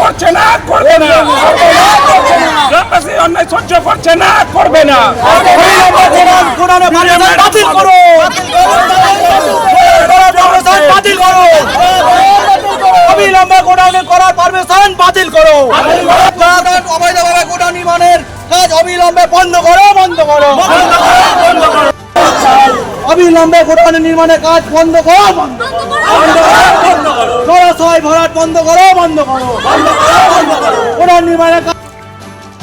করছে না করবে না। গ্রামবাসী অন্যায় সহ্য করছে না করবে না। গোডাউনে পারমিশন বাতিল করো। বাতিল করো অবিলম্বে গোডাউনে করার পারমিশন বাতিল করো। অবৈধভাবে গোডাউন নির্মাণের কাজ অবিলম্বে বন্ধ করো বন্ধ করো। অবিলম্বে গোডাউন নির্মাণের কাজ বন্ধ করো বন্ধ করো। জলাশয় ভরাট বন্ধ করো বন্ধ করো। গোডাউন নির্মাণের কাজ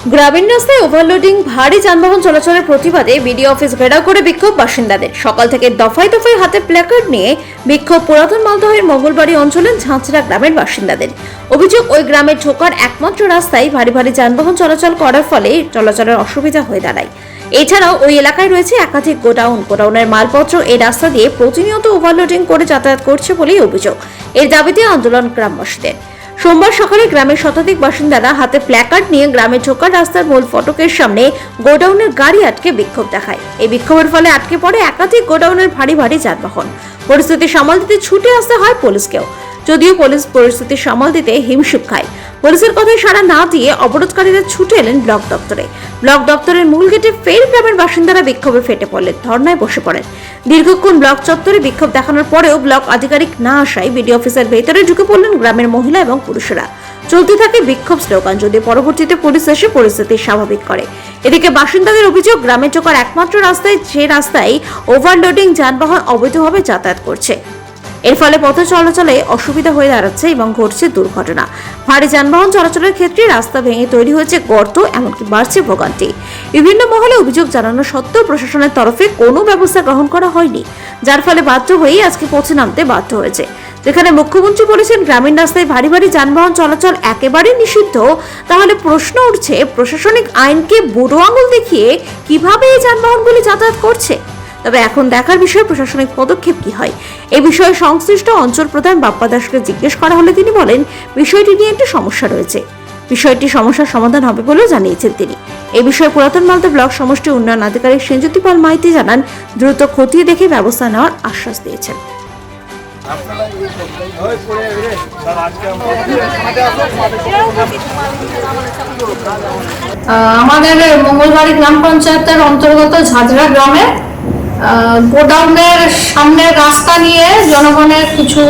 গ্রামীণ রাস্তায় ওভারলোডিং ভারী যানবাহন চলাচলের প্রতিবাদে বিডিও অফিস ঘেরাও করে বিক্ষোভ বাসিন্দাদের। সকাল থেকে দফায় দফায় হাতে প্ল্যাকার্ড নিয়ে বিক্ষোভ পুরাতন মালদহের মঙ্গলবাড়ি অঞ্চলের ঝাঁচরা গ্রামের বাসিন্দাদের। অভিযোগ, ওই গ্রামের ঢোকার একমাত্র রাস্তায় ভারী ভারী যানবাহন চলাচল করার ফলে চলাচলের অসুবিধা হয়ে দাঁড়ায়। এছাড়াও ওই এলাকায় রয়েছে একাধিক গোডাউন। গোডাউনের মালপত্র এই রাস্তা দিয়ে প্রতিনিয়ত ওভারলোডিং করে যাতায়াত করছে বলেই অভিযোগ। এর দাবিতে আন্দোলন গ্রামবাসীদের। সোমবার সকালে গ্রামের শতাধিক বাসিন্দারা হাতে প্ল্যাকার্ড নিয়ে গ্রামে ঢোকার রাস্তার মূল ফটকের সামনে গোডাউনের গাড়ি আটকে বিক্ষোভ দেখায়। এই বিক্ষোভের ফলে আটকে পড়ে একাধিক গোডাউনের ভারী ভারী যানবাহন। পরিস্থিতি সামাল দিতে ছুটে আসতে হয় পুলিশকেও। যদিও পুলিশ পরিস্থিতি সামাল দিতে হিমশিম খায়। পুলিশের কথায় সাড়া না দিয়ে অবরোধকারীরা ছুটে এলেন ব্লক দপ্তরে। ব্লক দপ্তরের মূল গেটে ফের গ্রামের বাসিন্দারা বিক্ষোভে ফেটে পড়লেন, ধর্নায় বসে পড়েন। দীর্ঘক্ষণ ব্লক চত্বরে বিক্ষোভ দেখানোর পরেও ব্লক আধিকারিক না আসায় বিডি অফিসের ভেতরে ঢুকে পড়লেন গ্রামের মহিলা এবং পুরুষেরা। চলতে থাকে বিক্ষোভ স্লোগান যদি পরবর্তীতে পুলিশ এসে পরিস্থিতি স্বাভাবিক করে। এদিকে বাসিন্দাদের অভিযোগ, গ্রামে চোখার একমাত্র রাস্তায় যে রাস্তায় ওভারলোডিং যানবাহন অবৈধভাবে যাতায়াত করছে। এর ফলে পথ চলাচলে অসুবিধা হয়ে দাঁড়াচ্ছে এবং ঘটছে দুর্ঘটনা। ভারী যানবাহন চলাচলের ক্ষেত্রে রাস্তা ভেঙে তৈরি হয়েছে গর্ত, এমনকি বাড়ছে ভোগান্তি। বিভিন্ন মহলে অভিযোগ জানানো সত্ত্বেও প্রশাসনের তরফে কোনো ব্যবস্থা গ্রহণ করা হয়নি, যার ফলে বাধ্য হয়েই আজকে পথে নামতে বাধ্য হয়েছে। যেখানে মুখ্যমন্ত্রী বলেছেন, গ্রামীণ রাস্তায় ভারী ভারী যানবাহন চলাচল একেবারেই নিষিদ্ধ। তাহলে প্রশ্ন উঠছে, প্রশাসনিক আইনকে বুড়ো আঙুল দেখিয়ে কীভাবে এই যানবাহনগুলি যাতায়াত করছে? তবে এখন দেখার বিষয় প্রশাসনিক পদক্ষেপ কি হয়? এ বিষয়ে সংশ্লিষ্ট অঞ্চল প্রধান বাপ্পা দাসকে জিজ্ঞেস করা হলে তিনি বলেন, বিষয়টি নিয়ে একটি সমস্যা রয়েছে। বিষয়টি সমস্যার সমাধান হবে বলেও জানিয়েছেন তিনি। এ বিষয়ে পুরাতন মালদা ব্লক সমষ্টি উন্নয়ন আধিকারিক সেনজ্যোতি পাল মাইতি জানান, দ্রুত খতিয়ে দেখে ব্যবস্থা নেওয়ার আশ্বাস দিয়েছেন। আমাদের মঙ্গলবাড়ি গ্রাম পঞ্চায়েতের অন্তর্গত ঝাঁঝরা গ্রামে গোডাউনের সামনের রাস্তা নিয়ে জনগণের কিছু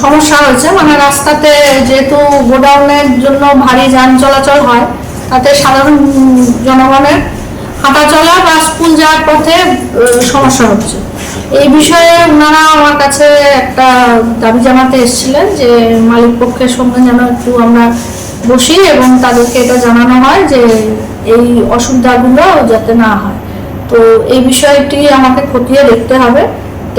সমস্যা হয়েছে। মানে রাস্তাতে যেহেতু গোডাউনের জন্য ভারী যান চলাচল হয়, তাতে সাধারণ জনগণের হাঁটা চলা বা স্কুল যাওয়ার পথে সমস্যা হচ্ছে। এই বিষয়ে ওনারা আমার কাছে একটা দাবি জানাতে এসেছিলেন যে, মালিক পক্ষের সঙ্গে যেন একটু আমরা বসি এবং তাদেরকে এটা জানানো হয় যে, এই অসুবিধাগুলো যাতে না হয়। তো এই বিষয়টি আমাকে খতিয়ে দেখতে হবে।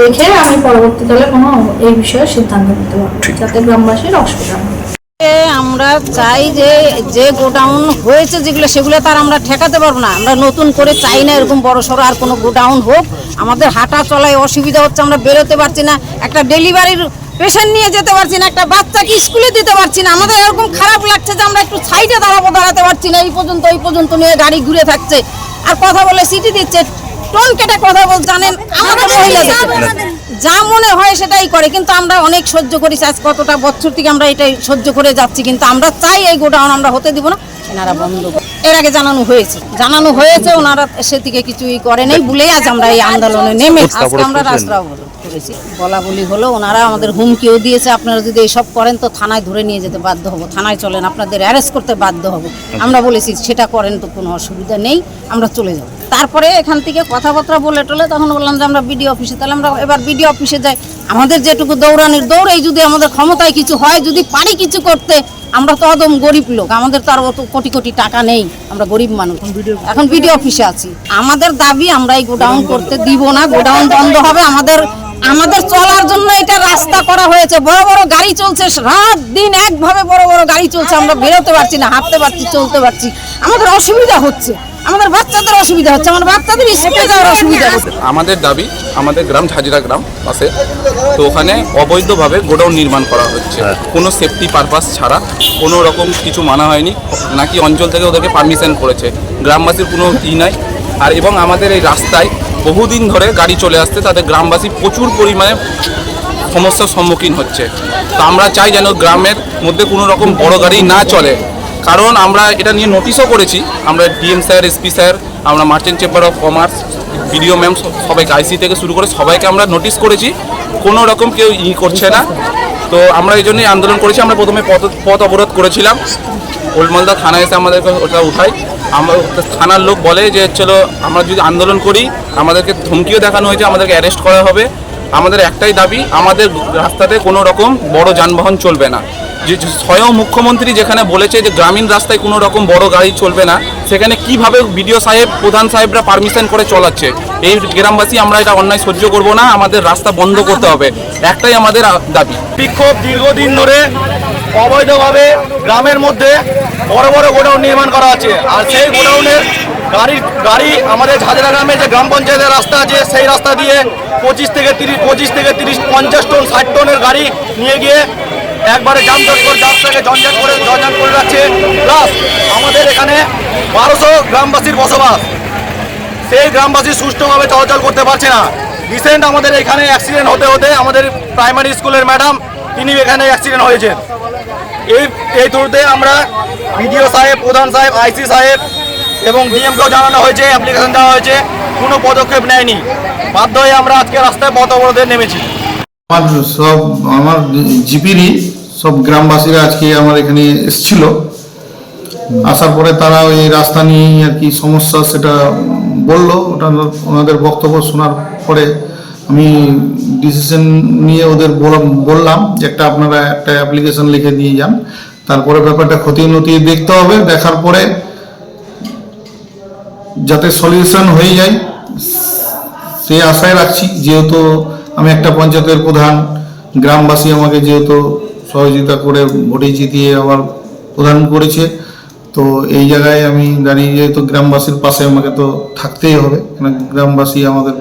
দেখে আমি পরবর্তীকালে কোনো এই বিষয়ে সিদ্ধান্ত নিতে পারব যাতে গ্রামবাসীর অসুবিধা না আমরা চাই যে যে গোডাউন হয়েছে যেগুলো সেগুলো তার আমরা ঠেকাতে পারব না। আমরা নতুন করে চাই না এরকম বড় সড়ো আর কোনো গোডাউন হোক। আমাদের হাঁটা চলায় অসুবিধা হচ্ছে আমরা বেরোতে পারছি না। একটা ডেলিভারির পেশেন্ট নিয়ে যেতে পারছি না একটা বাচ্চাকে স্কুলে দিতে পারছি না। আমাদের এরকম খারাপ লাগছে যে আমরা একটু সাইডে দাঁড়াবো দাঁড়াতে পারছি না। এই পর্যন্ত এই পর্যন্ত নিয়ে গাড়ি ঘুরে থাকছে। আর কথা বলে সিটি দিচ্ছে টোল কেটে কথা বল জানেন আমার মহিলা যা মনে হয় সেটাই করে কিন্তু আমরা অনেক সহ্য করি আজ কতটা বছর থেকে আমরা এটাই সহ্য করে যাচ্ছি কিন্তু আমরা চাই এই গোডাউন আমরা হতে দিব না। এনারা বন্ধ। এর আগে জানানো হয়েছে। জানানো হয়েছে ওনারা সেদিকে কিছুই করে নেই বলেই আজ আমরা এই আন্দোলনে নেমে আজকে আমরা রাস্তা অবরোধ করেছি। বলা বলি হলো ওনারা আমাদের হুমকিও দিয়েছে আপনারা যদি এইসব করেন তো থানায় ধরে নিয়ে যেতে বাধ্য হব। থানায় চলেন আপনাদের অ্যারেস্ট করতে বাধ্য হব। আমরা বলেছি সেটা করেন তো কোনো অসুবিধা নেই আমরা চলে যাব। তারপরে এখান থেকে কথাবার্তা বলে টলে তখন বললাম যে আমরা বিডিও অফিসে তাহলে আমরা এবার বিডিও অফিসে যাই। আমাদের যেটুকু দৌড়ানির দৌড়েই যদি আমাদের ক্ষমতায় কিছু হয় যদি পারি কিছু করতে আমরা তো একদম গরিব লোক আমাদের তো আর অত কোটি কোটি টাকা নেই আমরা গরিব মানুষ। এখন বিডিও অফিসে আছি। আমাদের দাবি আমরা এই গোডাউন করতে দিব না গোডাউন বন্ধ হবে। আমাদের আমাদের চলার জন্য এটা রাস্তা করা হয়েছে। বড় বড় গাড়ি চলছে রাত দিন একভাবে বড় বড় গাড়ি চলছে। আমরা বেরোতে পারছি না হাঁটতে পারছি চলতে পারছি। আমাদের অসুবিধা হচ্ছে। আমাদের বাচ্চাদের অসুবিধা হচ্ছে আমার বাচ্চাদের স্কুলে যাওয়ার অসুবিধা হচ্ছে। আমাদের দাবি আমাদের গ্রাম ঝাজিরা গ্রাম পাশে তো ওখানে অবৈধভাবে গোডাউন নির্মাণ করা হচ্ছে। কোনো সেফটি পারপাস ছাড়া কোনো রকম কিছু মানা হয়নি নাকি অঞ্চল থেকে ওদেরকে পারমিশন করেছে। গ্রামবাসীর কোনো ই নাই। আর এবং আমাদের এই রাস্তায় বহুদিন ধরে গাড়ি চলে আসছে তাদের গ্রামবাসী প্রচুর পরিমাণে সমস্যার সম্মুখীন হচ্ছে। তো আমরা চাই যেন গ্রামের মধ্যে কোনো রকম বড় গাড়ি না চলে। কারণ আমরা এটা নিয়ে নোটিশও করেছি। আমরা ডিএম স্যার এসপি স্যার, আমরা merchant chamber of commerce BDO ma'am সবাইকে আইসি থেকে শুরু করে সবাইকে আমরা নোটিশ করেছি। কোনো রকম কেউ ই করছে না। তো আমরা এই জন্যই আন্দোলন করেছি। আমরা প্রথমে পথ পথ অবরোধ করেছিলাম। ওল্ড মালদা থানায় এসে আমাদেরকে ওটা উঠাই। আমরা, থানার লোক বলে যে, চলো, আমরা যদি আন্দোলন করি, আমাদেরকে ধমকিও দেখানো হয়েছে, আমাদেরকে অ্যারেস্ট করা হবে। আমাদের একটাই দাবি, আমাদের রাস্তাতে কোনো রকম বড় যানবাহন চলবে না। যে স্বয়ং মুখ্যমন্ত্রী যেখানে বলেছে যে গ্রামীণ রাস্তায় কোনো রকম বড় গাড়ি চলবে না, সেখানে কীভাবে বিডিও সাহেব, প্রধান সাহেবরা পারমিশন করে চলাচ্ছে? এই গ্রামবাসী আমরা এটা অন্যায় সহ্য করব না, আমাদের রাস্তা বন্ধ করতে হবে। একটাই আমাদের দাবি। বিক্ষোভ দীর্ঘদিন ধরে অবৈধভাবে গ্রামের মধ্যে বড় বড় গোডাউন নির্মাণ করা আছে আর সেই গোডাউনের গাড়ি গাড়ি আমাদের ঝাঁঝরা গ্রামে যে গ্রাম পঞ্চায়েতের রাস্তা আছে, সেই রাস্তা দিয়ে পঁচিশ থেকে তিরিশ পঁচিশ থেকে তিরিশ পঞ্চাশ টন, ষাট টনের গাড়ি নিয়ে গিয়ে একবারে জামজট করে রাস্তাকে জঞ্জাট করে জঞ্জাট করে রাখছে প্লাস আমাদের এখানে বারোশো গ্রামবাসীর বসবাস। সেই গ্রামবাসী সুষ্ঠুভাবে চলাচল করতে পারছে না। রিসেন্ট আমাদের এখানে অ্যাক্সিডেন্ট হতে হতে আমাদের প্রাইমারি স্কুলের ম্যাডাম তিনি এখানে অ্যাক্সিডেন্ট হয়েছেন। এই এই থ্রুতে আমরা বিডিও সাহেব, প্রধান সাহেব আইসি সাহেব এবং ডিএমকেও জানানো হয়েছে অ্যাপ্লিকেশন দেওয়া হয়েছে। কোনো পদক্ষেপ নেয়নি। বাধ্য হয়ে আমরা আজকে রাস্তায় পথ অবরোধে নেমেছি। আমার সব, আমার জিপিরই সব গ্রামবাসীরা আজকে আমার এখানে এসছিল। আসার পরে তারা ওই রাস্তা নিয়ে আর কি সমস্যা সেটা বলল। ওটা ওনাদের বক্তব্য শোনার পরে আমি ডিসিশন নিয়ে ওদের বল- বললাম যে একটা আপনারা একটা অ্যাপ্লিকেশন লিখে দিয়ে যান। তারপরে ব্যাপারটা নতিয়ে দেখতে হবে। দেখার পরে যাতে সলিউশন হয়ে যায় সেই আশায় রাখছি। যেহেতু আমি একটা পঞ্চায়েতের প্রধান, গ্রামবাসী আমাকে যেহেতু সহযোগিতা করে ভোটে জিতিয়ে আমার প্রধান করেছে। তো এই জায়গায় আমি দাঁড়িয়ে যেহেতু গ্রামবাসীর পাশে আমাকে তো থাকতেই হবে। কেন গ্রামবাসী আমাদের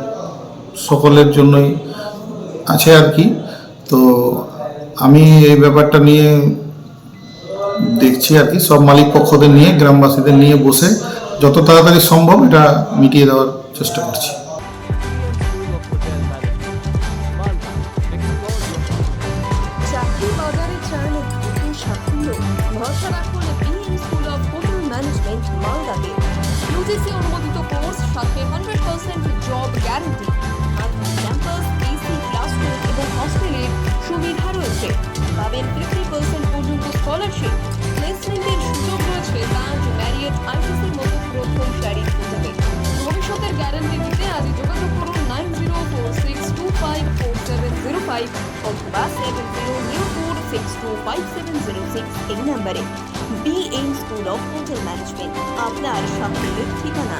সকলের জন্যই আছে আর কি। তো আমি এই ব্যাপারটা নিয়ে দেখছি আর কি। সব মালিক পক্ষদের নিয়ে, গ্রামবাসীদের নিয়ে বসে যত তাড়াতাড়ি সম্ভব এটা মিটিয়ে দেওয়ার চেষ্টা করছি। কোর্স সাথে hundred percent job guarantee campus AC classroom এবং হস্টেলের সুবিধা রয়েছে। পাবেন ফিফটি পার্সেন্ট পর্যন্ত স্কলারশিপ প্লেসমেন্টের সুযোগ রয়েছে লাঞ্চ ম্যারিয়েট আইটিসির মতো প্রথম সারি হিসাবে ভবিষ্যতের গ্যারান্টি দিতে আজই যোগাযোগ করুন nine zero four six two five four seven zero five অথবা seven zero zero four six two five seven zero six এই নাম্বারে। B M school of hotel management আপনার সাফল্যের ঠিকানা।